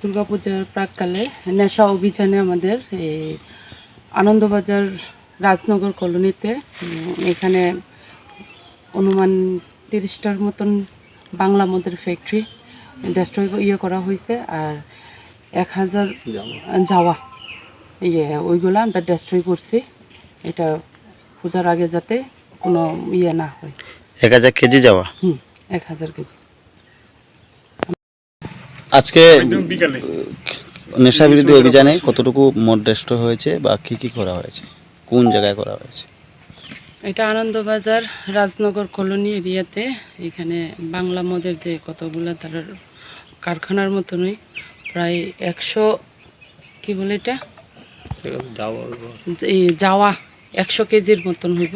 দুর্গাপূজার প্রাককালে নেশা অভিযানে আমাদের এই আনন্দবাজার রাজনগর কলোনিতে এখানে অনুমান তিরিশটার মতন বাংলা মদের ফ্যাক্টরি ডেস্ট্রয় ইয়ে করা হয়েছে আর এক হাজার যাওয়া। ইয়ে ওইগুলো আমরা ডেস্ট্রয় করছি। এটা পূজার আগে যাতে কোনো ইয়ে না হয়। এক হাজার কেজি যাওয়া? হুম এক হাজার কেজি। আজকে নেশা বিরোধী অভিযানে কতটুকু নষ্ট হয়েছে বা কি কি করা হয়েছে? কোন জায়গায় করা হয়েছে? এটা আনন্দবাজার রাজনগর কলোনি এরিয়াতে। এখানে বাংলা মদের যে কতগুলো তার কারখানার মতনই। প্রায় একশো কি বলে এটা? যাওয়া একশো কেজির মতন হইব।